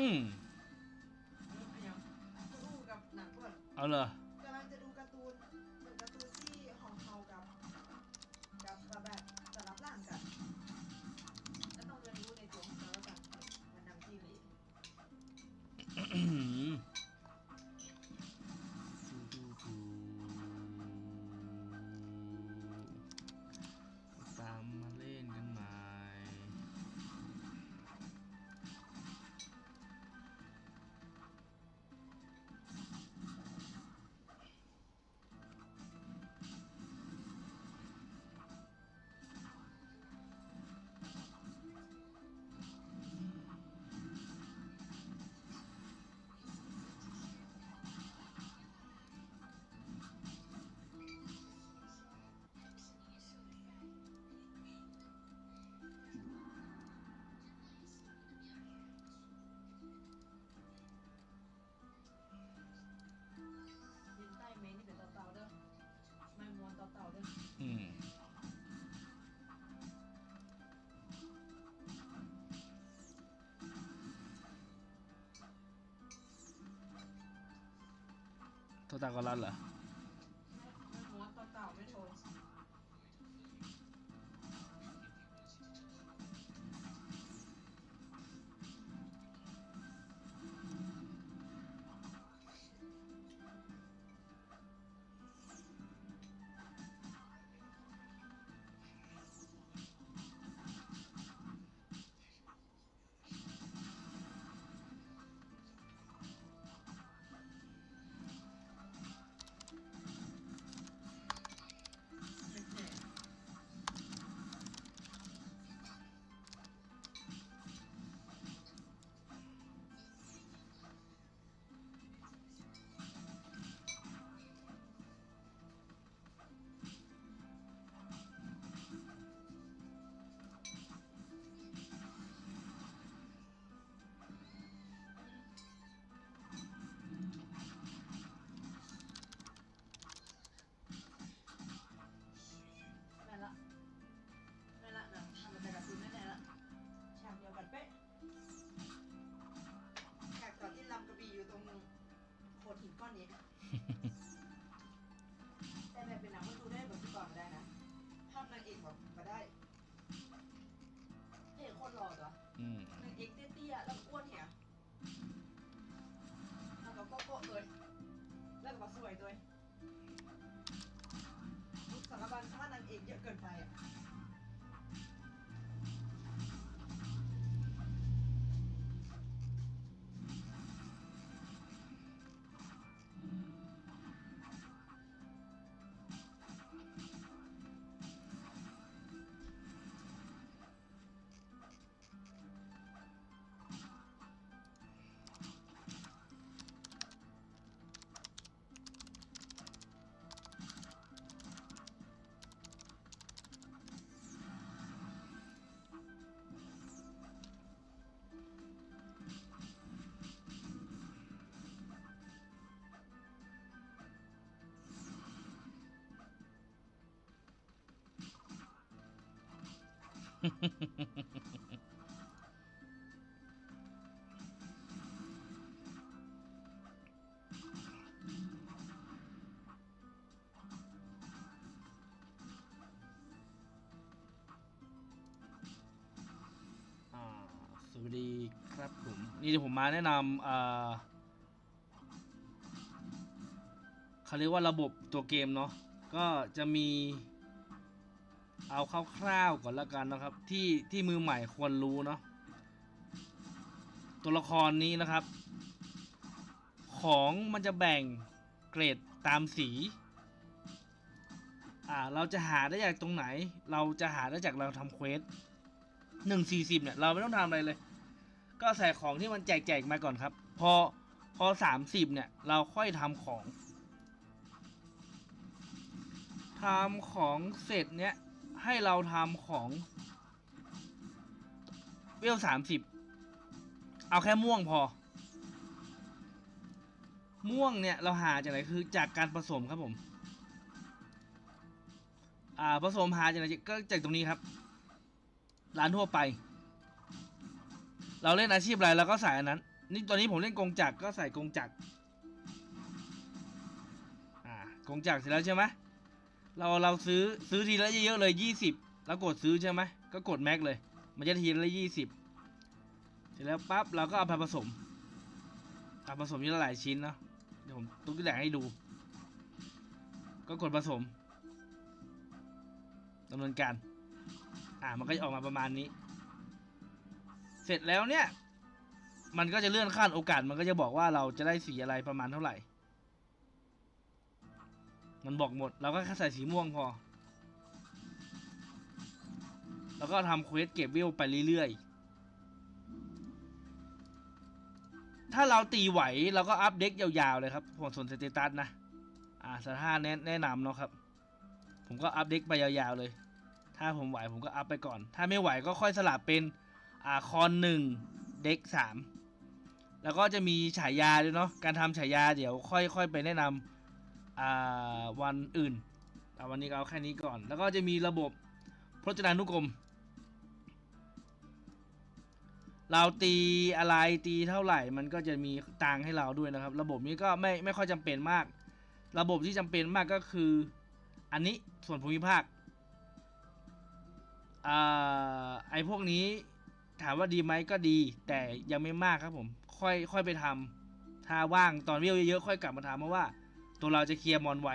อืมยังดูกับหนังก่อนเอาเลยก โทษตา ก้อนนี้ แต่แบบเป็นหนังมันดูได้แบบที่ก่อนไม่ได้นะ ภาพนางเอกแบบมาได้เอกโคตรหล่อตัวอืมนางเอกเตี้ยๆแล้วก็อ้วนเหี่ยแล้วก็โก้ๆเลยแล้วก็มาสวยด้วย สวัสดีครับผม นี่ผมมาแนะนำอ่าเขาเรียกว่าระบบตัวเกมเนาะก็จะมี เอาคร่าวๆก่อนละกันนะครับ ที่ที่มือใหม่ควรรู้เนาะตัวละครนี้นะครับ ของมันจะแบ่งเกรดตามสีอ่าเราจะหาได้จากตรงไหน เราจะหาได้จากเราทำเควสหนึ่งสี่สิบเนี่ยเราไม่ต้องทำอะไรเลย ก็ใส่ของที่มันแจกๆมาก่อนครับ พอพอสามสิบเนี่ยเราค่อยทำของทำของเสร็จเนี่ย ให้เราทำของเวลสามสิบเอาแค่ม่วงพอ ม่วงเนี่ยเราหาจากไหนคือจากการผสมครับผม อ่าผสมหาจากไหนก็จากตรงนี้ครับ ร้านทั่วไป เราเล่นอาชีพอะไรเราก็ใส่อันนั้น นี่ตอนนี้ผมเล่นกงจักรก็ใส่กงจักรอ่ากงจักรเสร็จแล้วใช่ไหม เราเราซื้อซื้อทีละเยอะๆเลยยี่สิบแล้วกดซื้อใช่ไหมก็กดแม็กเลย มันจะทีละยี่สิบเสร็จแล้วปั๊บเราก็เอาไปผสมเอาผสมทีละหลายชิ้นเนาะเดี๋ยวผมตุ๊กแดงให้ดู ก็กดผสมดำเนินการ อ่ามันก็จะออกมาประมาณนี้ เสร็จแล้วเนี่ย มันก็จะเลื่อนขั้นโอกาส มันก็จะบอกว่าเราจะได้สีอะไรประมาณเท่าไหร่ มันบอกหมด เราก็แค่ใส่สีม่วงพอ แล้วก็ทำเควสเก็บวิวไปเรื่อยๆ ถ้าเราตีไหวเราก็อัพเด็กยาวๆเลยครับผมส่วนสเตตัสนะ อ่าสถานแนะแนะนำเนาะครับ ผมก็อัพเด็กไปยาวๆเลย ถ้าผมไหวผมก็อัพไปก่อน ถ้าไม่ไหวก็ค่อยสลับเป็นอ่าคอนหนึ่งเด็กสามแล้วก็จะมีฉายาด้วยเนาะ การทำฉายาเดี๋ยวค่อยค่อยไปแนะนำ วันอื่นอ่วันนี้เอาแค่นี้ก่อน แล้วก็จะมีระบบพจนานุกรม เราตีอะไรตีเท่าไหร่มันก็จะมีตังให้เราด้วยนะครับ ระบบนี้ก็ไม่ไม่ค่อยจำเป็นมาก ระบบที่จำเป็นมากก็คือ อันนี้ส่วนภูมิภาคอ่าไอพวกนี้ถามว่าดีไหมก็ดี แต่ยังไม่มากครับผม ค่อยค่อยไปทำถ้าว่างตอนวิวเยอะๆค่อยกลับมาทำเพราะว่า ตัวเราจะเคลียร์มอนไว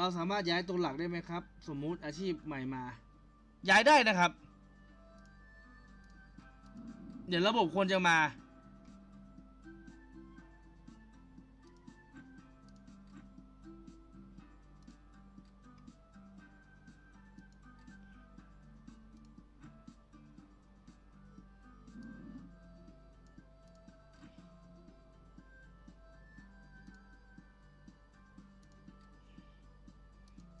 เราสามารถย้ายตัวหลักได้ไหมครับ สมมุติอาชีพใหม่มา ย้ายได้นะครับ เดี๋ยวระบบควรจะมา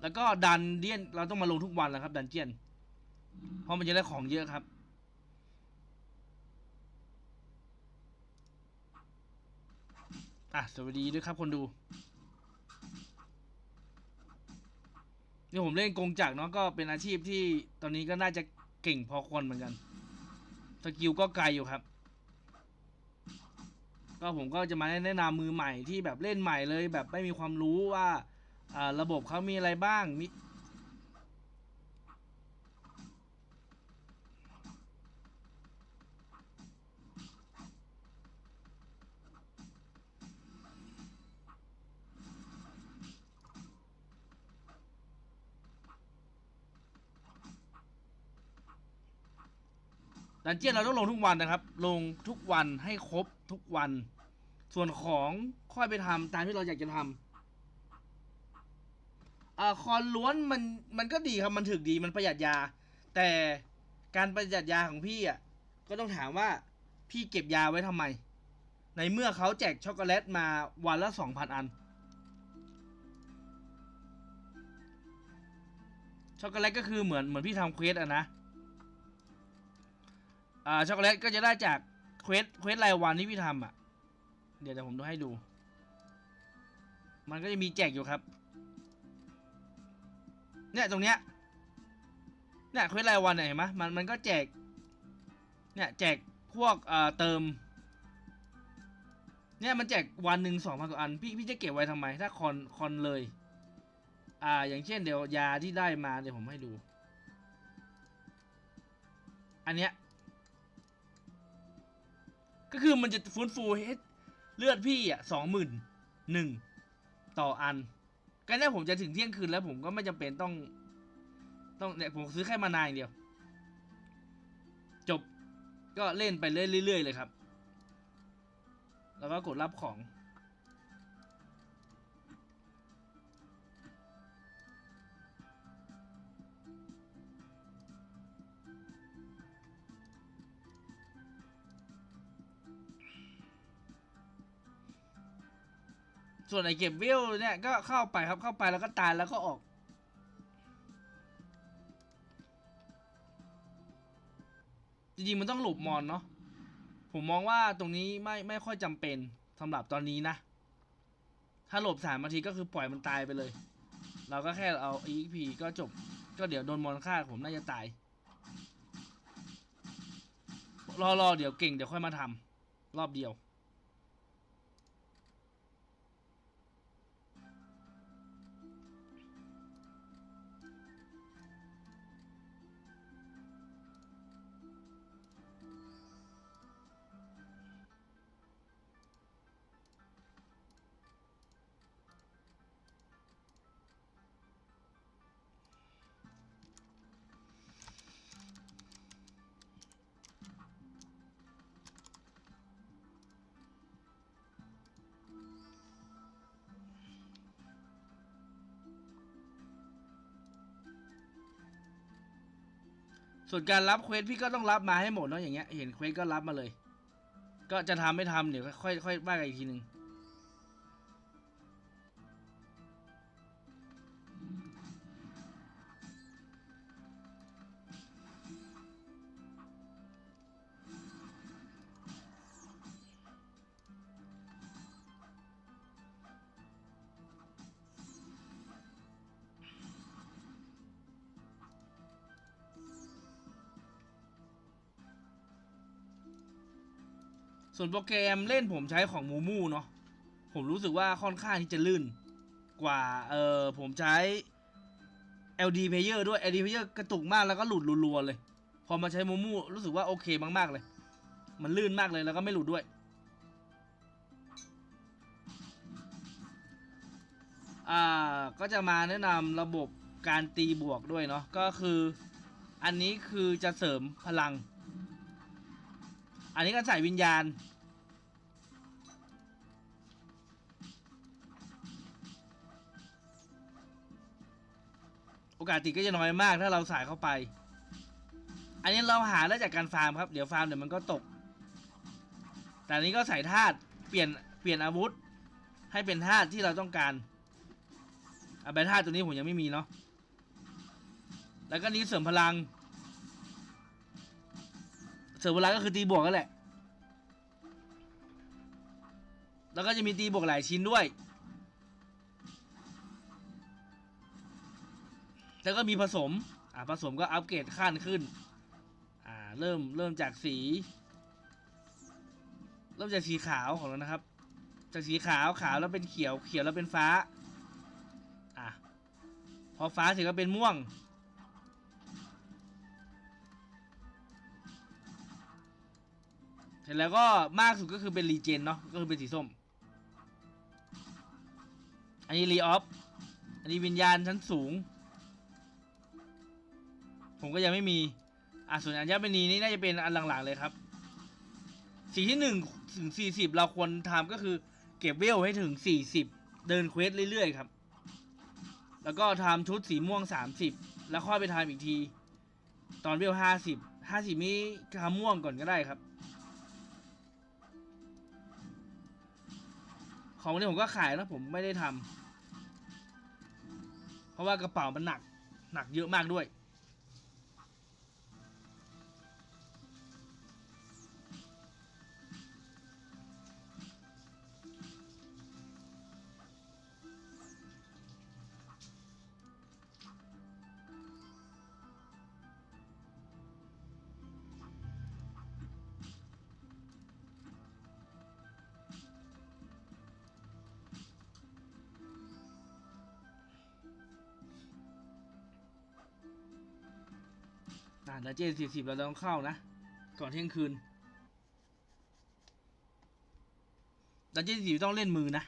แล้วก็ดันเดียนเราต้องมาลงทุกวันแหละครับ ดันเจียน เพราะมันจะได้ของเยอะครับ อะ สวัสดีด้วยครับคนดู นี่ผมเล่นกงจักรเนาะก็เป็นอาชีพที่ตอนนี้ก็น่าจะเก่งพอควรเหมือนกันสกิลก็ไกลอยู่ครับ ก็ผมก็จะมาแนะนำมือใหม่ที่แบบเล่นใหม่เลย แบบไม่มีความรู้ว่า อ่าระบบเขามีอะไรบ้างมีดันเจียนเราต้องลงทุกวันนะครับ ลงทุกวันให้ครบทุกวัน ส่วนของค่อยไปทำตามที่เราอยากจะทำ อ่าคอนล้วนมันมันก็ดีครับมันถึกดีมันประหยัดยา แต่การประหยัดยาของพี่อะก็ต้องถามว่าพี่เก็บยาไว้ทำไม ในเมื่อเขาแจกช็อกโกแลตมาวันละสองพันอัน ช็อกโกแลตก็คือเหมือนเหมือนพี่ทำเควสอะนะอ่าช็อกโกแลตก็จะได้จากเควสเควสรายวันที่พี่ทำอะ เดี๋ยวเดี๋ยวผมดูให้ดู มันก็จะมีแจกอยู่ครับ เนี่ยตรงเนี้ยเนี่ยเควสรายวันเนี่ยเห็นไหมมันมันก็แจกเนี่ยแจกพวกเอ่อเติมเนี่ยมันแจกวันหนึ่งสองพันกว่าอันพี่พี่จะเก็บไว้ทำไม ถ้าคอนคอนเลย อ่าอย่างเช่นเดี๋ยวยาที่ได้มาเดี๋ยวผมให้ดู อันเนี้ยก็คือมันจะฟื้นฟูให้เลือดพี่อะสองหมื่นหนึ่งต่ออัน ก็เนี่ผมจะถึงเที่ยงคืนแล้วผมก็ไม่จำเป็นต้อง ต้องเนี่ยผมซื้อแค่มานานอย่างเดียว จบก็เล่นไปเรื่อยๆเลยครับ แล้วก็กดรับของ ส่วนไอเก็บเวลเนี่ยก็เข้าไปครับเข้าไปแล้วก็ตายแล้วก็ออก จริงๆมันต้องหลบมอนเนาะผมมองว่าตรงนี้ไม่ไม่ค่อยจำเป็นสำหรับตอนนี้นะ ถ้าหลบสามนาทีก็คือปล่อยมันตายไปเลย เราก็แค่เอา EXP ก็จบ ก็เดี๋ยวโดนมอนฆ่าผมน่าจะตาย รอรอเดี๋ยวเก่งเดี๋ยวค่อยมาทำรอบเดียว ส่วนการรับเควสพี่ก็ต้องรับมาให้หมดเนาะอย่างเงี้ยเห็นเควสก็รับมาเลย ก็จะทำไม่ทำเดี๋ยวค่อยค่อยว่ากันอีกทีหนึ่ง ส่วนโปรแกรมเล่นผมใช้ของมูมูเนาะผมรู้สึกว่าค่อนข้างที่จะลื่นกว่าเออผมใช้ LD Player ด้วย LD Player กระตุกมากแล้วก็หลุดรัวๆเลย พอมาใช้มูมูรู้สึกว่าโอเคมากๆเลย มันลื่นมากเลยแล้วก็ไม่หลุดด้วยอ่าก็จะมาแนะนำระบบการตีบวกด้วยเนาะก็คืออันนี้คือจะเสริมพลัง อันนี้ก็ใส่วิญญาณ โอกาสติดก็จะน้อยมากถ้าเราใส่เข้าไป อันนี้เราหาได้จากการฟาร์มครับ เดี๋ยวฟาร์มเดี๋ยวมันก็ตก แต่อันนี้ก็ใส่ธาตุเปลี่ยนเปลี่ยนอาวุธ ให้เป็นธาตุที่เราต้องการอาใบธาตุตัวนี้ผมยังไม่มีเนาะ แล้วก็นี้เสริมพลัง เสริมพลังก็คือตีบวกกันแหละ แล้วก็จะมีตีบวกหลายชิ้นด้วย แล้วก็มีผสม อ่าผสมก็อัปเกรดขั้นขึ้น อ่าเริ่มเริ่มจากสี เริ่มจากสีขาวของเรานะครับ จากสีขาวขาวแล้วเป็นเขียวเขียวแล้วเป็นฟ้า อะพอฟ้าเสร็จก็เป็นม่วง ร็จแล้วก็มากสุดก็คือเป็นรีเจนเนาะก็คือเป็นสีส้ม อันนี้รีออฟอันนี้วิญญาณชั้นสูง ผมก็ยังไม่มีอะส่วนอัญมณีนี่น่าจะเป็นอันหลังๆเลยครับ สีที่หนึ่งถึงสี่สิบเราควรทำก็คือ เก็บเวลให้ถึงสี่สิบเดินเควสเรื่อยๆครับ แล้วก็ทำชุดสีม่วงสามสิบแล้วค่อยไปทำอีกที ตอนเวลห้าสิบห้าสิบนี้ทำม่วงก่อนก็ได้ครับ ของนนี้ผมก็ขายนะผมไม่ได้ทำเพราะว่ากระเป๋ามันหนัก หนักเยอะมากด้วย อ่าดันเจนสี่สิบเราต้องเข้านะ ก่อนเที่ยงคืนดันเจนสี่ต้องเล่นมือนะ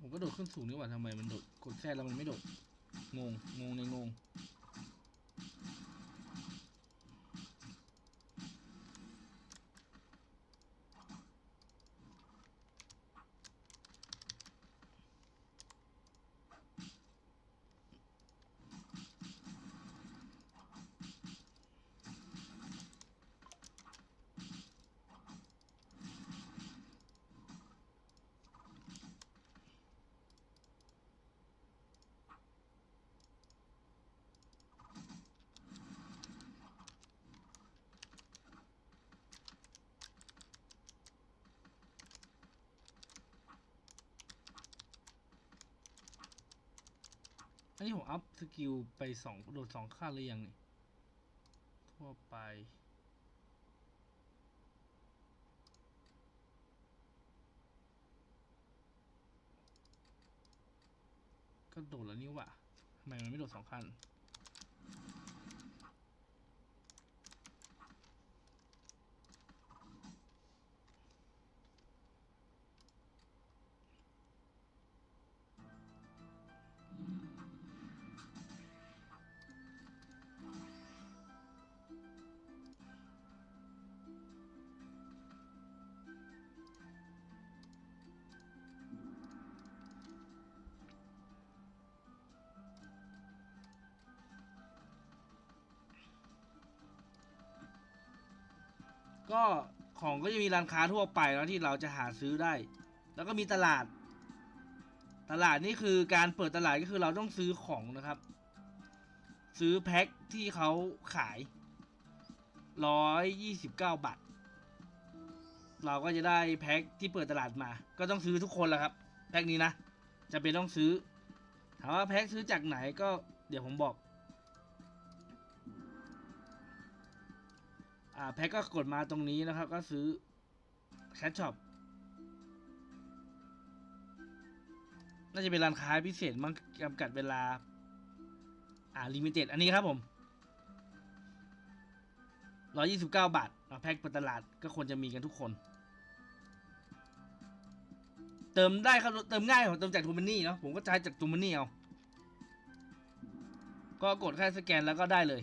ผมก็โดดขึ้นสูงนี่หว่าทำไมมันโดดกดแซ่แล้วมันไม่โดดงงงงในงง อันนี้ผมอัพสกิลไปสองโดดสองขั้นหรือยังนี่ ทั่วไป ก็โดดแล้วนี่วะทำไมมันไม่โดดสองขั้น ก็ของก็จะมีร้านค้าทั่วไปแล้วที่เราจะหาซื้อได้ แล้วก็มีตลาด ตลาดนี่คือการเปิดตลาดก็คือเราต้องซื้อของนะครับ ซื้อแพ็คที่เขาขายร้อยยี่สิบเก้าบาทเราก็จะได้แพ็คที่เปิดตลาดมา ก็ต้องซื้อทุกคนแหละครับ แพ็คนี้นะจะเป็นต้องซื้อ ถามว่าแพ็คซื้อจากไหนก็เดี๋ยวผมบอก อ่าแพ็คก็กดมาตรงนี้นะครับ ก็ซื้อแคชช็อปน่าจะเป็นร้านค้าพิเศษมั้งจำกัดเวลา อ่าลิมิเต็ดอันนี้ครับผมร้อยี่สิบเก้าบาทอะแพ็คเปิดตลาดก็ควรจะมีกันทุกคน เติมได้ครับเติมง่ายผมเติมจากทูมันนี่เนาะผมก็ใช้จากทูมันนี่เอา ก็กดแค่สแกนแล้วก็ได้เลย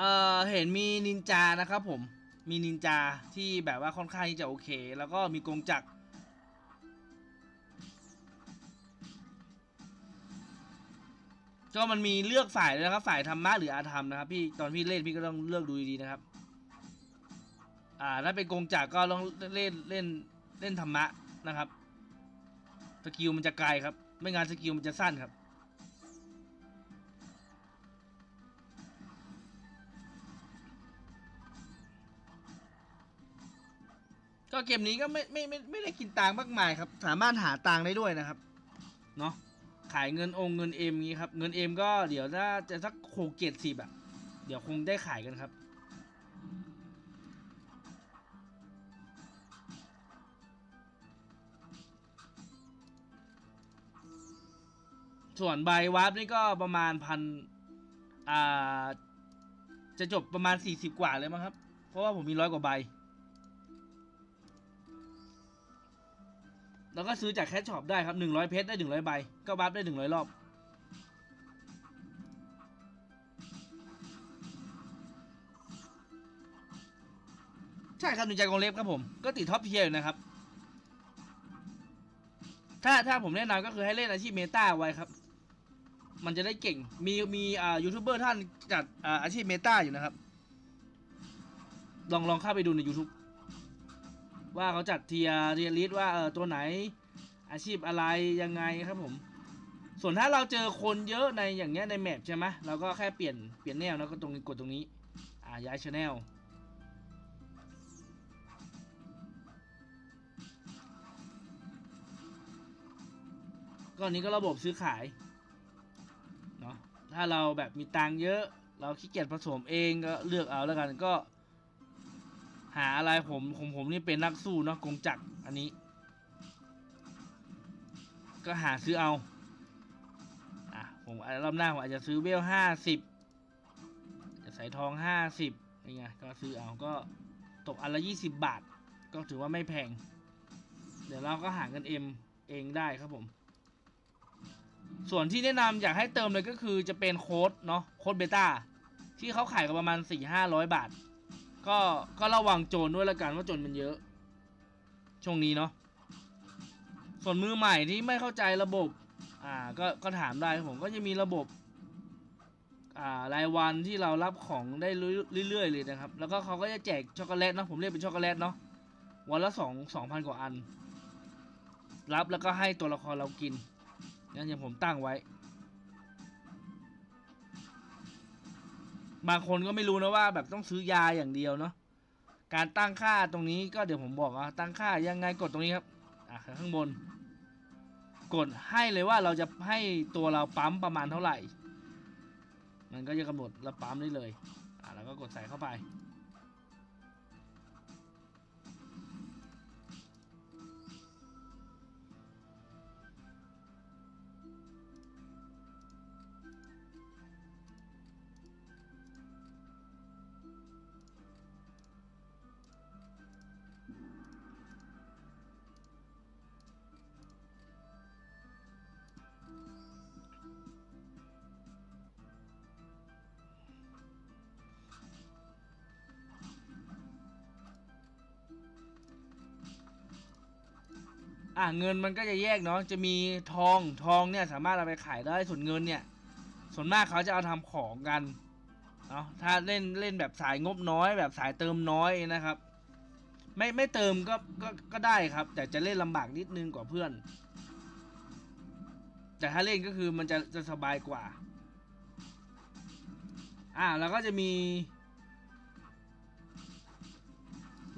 เอ่อเห็นมีนินจานะครับผมมีนินจาที่แบบว่าค่อนข้างที่จะโอเค แล้วก็มีกงจักรก็มันมีเลือกฝ่ายเลยนะครับฝ่ายธรรมะหรืออาธรรมนะครับพี่ตอนพี่เล่นพี่ก็ต้องเลือกดูดีๆนะครับ อ่าถ้าเป็นกงจักรก็ต้องเล่นเล่นเล่นธรรมะนะครับ สกิลมันจะไกลครับ ไม่งั้นสกิลมันจะสั้นครับ ก็เกมนี้ก็ไม่ไม่ไม่ไม่ได้กินตังค์มากมายครับ สามารถหาตังค์ได้ด้วยนะครับ เนาะขายเงินองค์เงินเอ็มงี้ครับ เงินเอ็มก็เดี๋ยวถ้าจะสักหกเจ็ดสิบอะเดี๋ยวคงได้ขายกันครับ ส่วนใบวาร์ปนี่ก็ประมาณพันอ่า จะจบประมาณสี่สิบกว่าเลยมั้งครับ เพราะว่าผมมีร้อยกว่าใบ แล้วก็ซื้อจากแคชช็อปได้ครับหนึ่งร้อยเพชรได้หนึ่งร้อยใบ ก็บัฟได้หนึ่งร้อยรอบ ใช่ครับหนึ่งใจกองเล็บครับผม ก็ติดท็อปเทียร์อยู่นะครับ ถ้าถ้าผมแนะนำก็คือให้เล่นอาชีพเมตาไว้ครับ มันจะได้เก่ง มีมีอ่ายูทูบเบอร์ท่านจัดอ่าอาชีพเมตาอยู่นะครับ ลองลองเข้าไปดูใน YouTube ว่าเขาจัดเทียร์เทียร์ลิสว่าเออตัวไหน อาชีพอะไรยังไงครับผม ส่วนถ้าเราเจอคนเยอะในอย่างเงี้ยในแมปใช่ไหมเราก็แค่เปลี่ยนเปลี่ยนแนวแล้วก็ตรงนี้กดตรงนี้อ่าย้ายชแนลก็อันนี้ก็ระบบซื้อขายเนาะถ้าเราแบบมีตังเยอะ เราขี้เกียจผสมเองก็เลือกเอาแล้วกันก็ หาอะไรผมผมผมนี่เป็นนักสู้เนาะกงจักรอันนี้ ก็หาซื้อเอาอะผมรอบหน้าผมอาจจะซื้อเวลห้าสิบจะใสายทองห้าสิบยังไงก็ซื้อเอาก็ตกอันละยี่สิบบาท ก็ถือว่าไม่แพง เดี๋ยวเราก็หาเงินเอ็มเองได้ครับผม ส่วนที่แนะนำอยากให้เติมเลยก็คือจะเป็นโค้ดเนาะโค้ดเบต้าที่เขาขายกันประมาณสี่ห้าร้อยบาท ก็ก็ระวังโจรด้วยละกันว่าโจรมันเยอะ ช่วงนี้เนาะส่วนมือใหม่ที่ไม่เข้าใจระบบ อ่าก็ก็ถามได้ผมก็จะมีระบบ อ่ารายวันที่เรารับของได้เรื่อยๆเลยนะครับ แล้วก็เขาก็จะแจกช็อกโกแลตเนาะผมเรียกเป็นช็อกโกแลตเนาะวันละสองสองพันกว่าอัน รับแล้วก็ให้ตัวละครเรากินนั่นอย่างผมตั้งไว้ บางคนก็ไม่รู้นะว่า แบบต้องซื้อยาอย่างเดียวเนาะการตั้งค่าตรงนี้ก็เดี๋ยวผมบอกว่าตั้งค่ายังไงกดตรงนี้ครับอะข้างบน กดให้เลยว่าเราจะให้ตัวเราปั๊มประมาณเท่าไหร่ มันก็จะกำหนดเราปั๊มได้เลยอะแล้วก็กดใส่เข้าไป อะเงินมันก็จะแยกเนาะจะมีทองทองเนี่ยสามารถเอาไปขายได้ส่วนเงินเนี่ย ส่วนมากเขาจะเอาทำของกันเนาะถ้าเล่นเล่นแบบสายงบน้อย แบบสายเติมน้อยนะครับ ไม่ไม่เติมก็ก็ก็ได้ครับ แต่จะเล่นลำบากนิดนึงกว่าเพื่อน แต่ถ้าเล่นก็คือมันจะจะสบายกว่า อ่าแล้วก็จะมี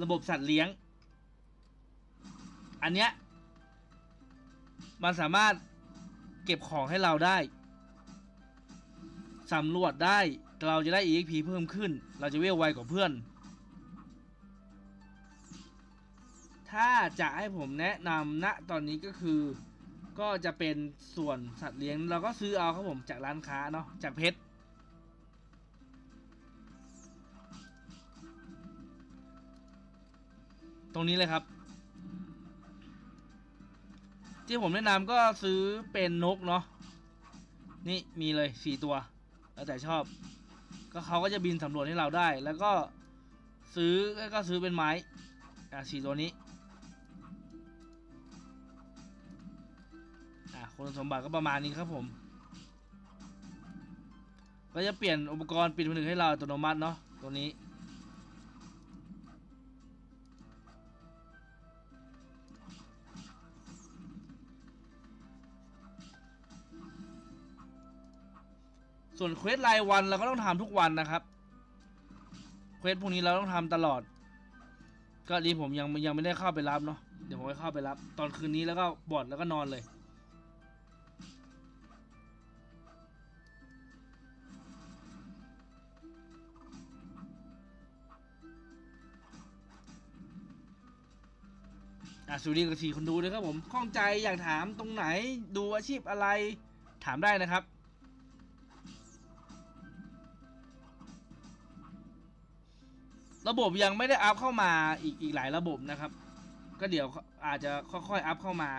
ระบบสัตว์เลี้ยง อันเนี้ย มันสามารถเก็บของให้เราได้สำรวจได้เราจะได้ EXP เพิ่มขึ้น เราจะเวลไวกว่าเพื่อน ถ้าจะให้ผมแนะนำณตอนนี้ก็คือ ก็จะเป็นส่วนสัตว์เลี้ยง เราก็ซื้อเอาครับผมจากร้านค้าเนาะจากเพชรตรงนี้เลยครับ ที่ผมแนะนำก็ซื้อเป็นนกเนาะนี่มีเลยสี่ตัว แล้วแต่ชอบ ก็เขาก็จะบินสำรวจให้เราได้ แล้วก็ซื้อก็ซื้อเป็นไม้อะสี่ตัวนี้อะคุณสมบัติก็ประมาณนี้ครับผม ก็จะเปลี่ยนอุปกรณ์ปิดผนึกให้เราอัตโนมัติเนาะตัวนี้ ส่วนเควสรายวันเราก็ต้องทำทุกวันนะครับเควสพวกนี้เราต้องทำตลอด ก็ดีผมยังยังไม่ได้เข้าไปรับเนาะเดี๋ยวผมไปเข้าไปรับ ตอนคืนนี้แล้วก็บอดแล้วก็นอนเลยอะสวัสดีกับสี่คนดูด้วยครับผมข้องใจอยากถามตรงไหนดูอาชีพอะไรถามได้นะครับ ระบบยังไม่ได้อัพเข้ามาอีกอีกหลายระบบนะครับ ก็เดี๋ยวอาจจะค่อยๆอัพเข้ามา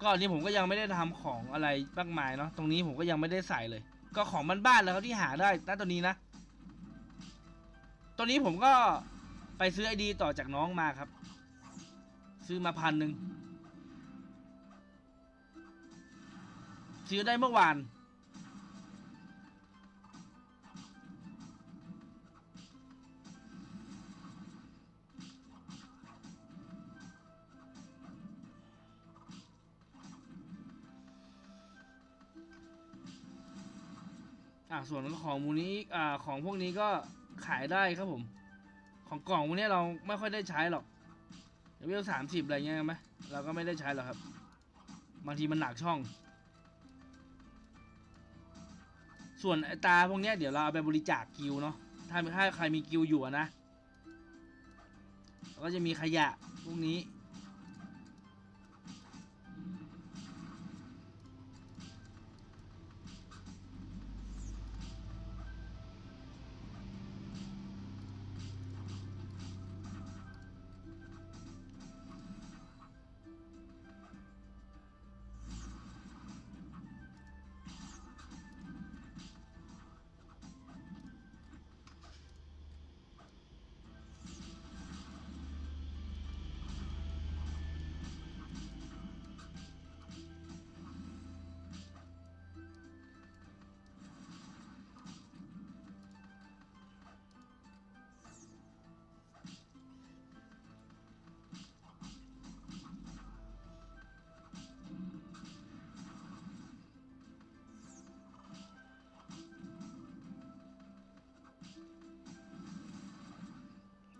ก็อันนี้ผมก็ยังไม่ได้ทำของอะไรมากมายเนาะตรงนี้ผมก็ยังไม่ได้ใส่เลย ก็ของบ้านๆแล้วครับที่หาได้ณตอนนี้นะตัวนี้ผมก็ไปซื้อไอดีต่อจากน้องมาครับ ซื้อมาพันหนึ่งซื้อได้เมื่อวาน อ่าส่วนของมูนี้อ่าของพวกนี้ก็ขายได้ครับผม ของกล่องพวกนี้เราไม่ค่อยได้ใช้หรอกเดี๋ยวลสามสิบอะไรเงี้ยไหมเราก็ไม่ได้ใช้หรอกครับ บางทีมันหนักช่อง ส่วนไอ้ตาพวกเนี้ยเดี๋ยวเราเอาไปบริจาคกิวเนาะถ้าถ้าใครมีกิวอยู่นะก็จะมีขยะพวกนี้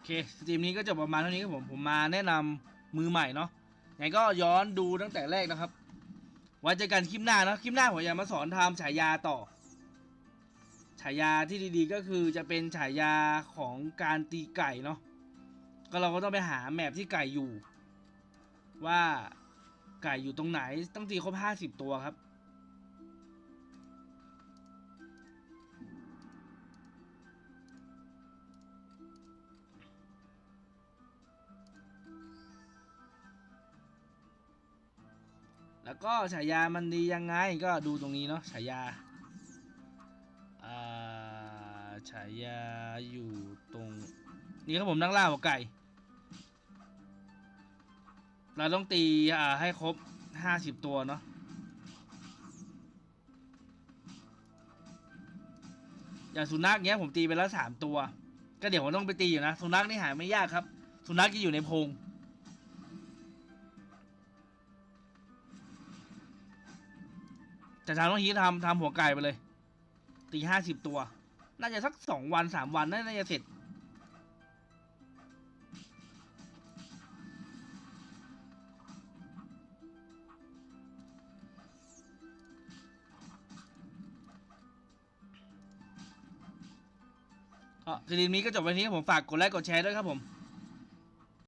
อเคสตรีมนี้ก็จบประมาณเท่านี้ครับผมผมมาแนะนำมือใหม่เนาะยังไงก็ย้อนดูตั้งแต่แรกนะครับไว้เจอกันคลิปหน้านะคลิปหน้าผมจะมาสอนทำฉายาต่อ ฉายาที่ดีๆ ก็คือจะเป็นฉายาของการตีไก่เนาะก็เราก็ต้องไปหาแมปที่ไก่อยู่ ว่าไก่อยู่ตรงไหนต้องตีครบห้าสิบตัวครับ แล้วก็ฉายามันดียังไงก็ดูตรงนี้เนาะฉายาฉายาอยู่ตรง นี่ครับผมนักล่าหัวไก่ เราต้องตีให้ครบห้าสิบตัวเนาะอย่างสุนัขเนี้ยผมตีไปแล้วสามตัว ก็เดี๋ยวผมต้องไปตีอยู่นะ สุนัขนี่หาไม่ยากครับ สุนัขจะอยู่ในพง แต่ทางต้องฮีทำทำหัวไก่ไปเลย ตีห้าสิบตัว น่าจะสักสองวันสามวันน่าจะเสร็จ ก็คลิปนี้ก็จบวันนี้ผมฝากกดไลค์กดแชร์ด้วยครับผม